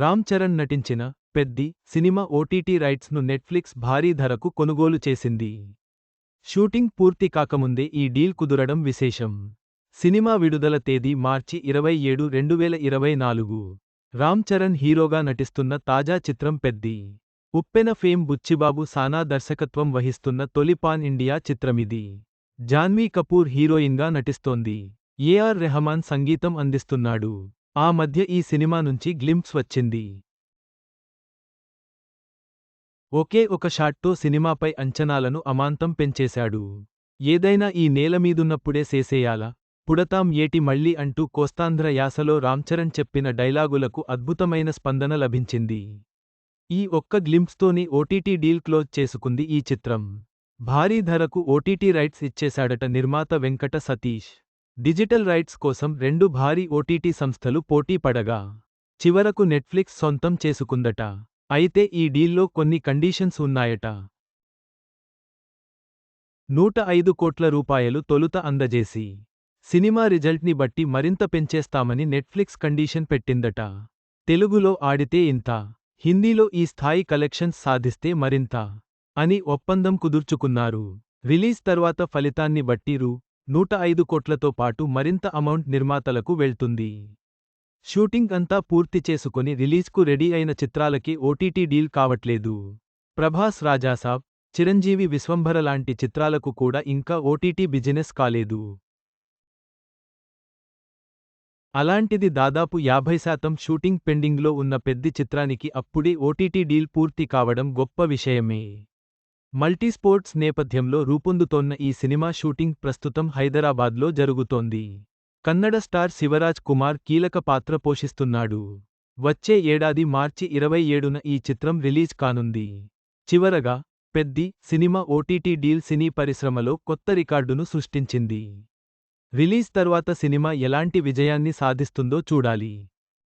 రామ్ చరణ్ నటించిన Peddi cinema OTT రైట్స్ను Netflix భారీ ధరకు కొనుగోలు చేసింది. షూటింగ్ పూర్తి కాకముందే ఈ డీల్ కుదురడం విశేషం. సినిమా విడుదల తేదీ మార్చి ఇరవై ఏడు రెండువేల ఇరవై నాలుగు. రామ్ చరణ్ హీరోగా నటిస్తున్న తాజా చిత్రం పెద్ది. ఉప్పెన ఫేమ్ బుచ్చిబాబు సానా దర్శకత్వం వహిస్తున్న తొలి పాన్ ఇండియా చిత్రమిది. జాన్వీ కపూర్ హీరోయిన్గా నటిస్తోంది. ఏఆర్ రెహమాన్ సంగీతం అందిస్తున్నాడు. ఆ మధ్య ఈ సినిమా నుంచి గ్లింప్స్ వచ్చింది. ఒకే ఒక షాట్తో సినిమాపై అంచనాలను అమాంతం పెంచేశాడు. ఏదైనా ఈ నేలమీదున్నప్పుడే సేసేయాలా? పుడతాం ఏటి మళ్ళీ అంటూ కోస్తాంధ్ర యాసలో రామ్చరణ్ చెప్పిన డైలాగులకు అద్భుతమైన స్పందన లభించింది. ఈ ఒక్క గ్లింప్స్తోని ఓటీటీ డీల్ క్లోజ్ చేసుకుంది ఈ చిత్రం. భారీ ధరకు ఓటీటీ రైట్స్ ఇచ్చేశాడట నిర్మాత వెంకట సతీష్. డిజిటల్ రైట్స్ కోసం రెండు భారీ ఓటీటీ సంస్థలు పోటీ పడగా చివరకు నెట్ఫ్లిక్స్ సొంతం చేసుకుందట. అయితే ఈ డీల్లో కొన్ని కండీషన్స్ ఉన్నాయట. నూట ఐదు కోట్ల రూపాయలు తొలుత అందజేసి సినిమా రిజల్ట్ని బట్టి మరింత పెంచేస్తామని నెట్ఫ్లిక్స్ కండీషన్ పెట్టిందట. తెలుగులో ఆడితే ఇంత హిందీలో ఈ స్థాయి కలెక్షన్స్ సాధిస్తే మరింత అని ఒప్పందం కుదుర్చుకున్నారు. రిలీజ్ తర్వాత ఫలితాన్ని బట్టి రూ. నూట ఐదు కోట్లతో పాటు మరింత అమౌంట్ నిర్మాతలకు వెళ్తుంది. షూటింగ్ అంతా పూర్తి చేసుకొని రిలీజ్కు రెడీ అయిన చిత్రాలకి ఓటీటీ డీల్ కావట్లేదు. ప్రభాస్ రాజాసాబ్ చిరంజీవి విశ్వంభర లాంటి చిత్రాలకు కూడా ఇంకా ఓటీటీ బిజినెస్ కాలేదు. అలాంటిది దాదాపు యాభై శాతం షూటింగ్ పెండింగ్లో ఉన్న పెద్ది చిత్రానికి అప్పుడే ఓటీటీ డీల్ పూర్తి కావడం గొప్ప విషయమే. మల్టీస్పోర్ట్స్ నేపథ్యంలో రూపొందుతోన్న ఈ సినిమా షూటింగ్ ప్రస్తుతం హైదరాబాద్లో జరుగుతోంది. కన్నడ స్టార్ శివరాజ్ కుమార్ కీలక పాత్ర పోషిస్తున్నాడు. వచ్చే ఏడాది మార్చి ఇరవై ఏడున ఈ చిత్రం రిలీజ్ కానుంది. చివరగా Peddi cinema OTT deal cine పరిశ్రమలో కొత్త రికార్డును సృష్టించింది. రిలీజ్ తర్వాత సినిమా ఎలాంటి విజయాన్ని సాధిస్తుందో చూడాలి.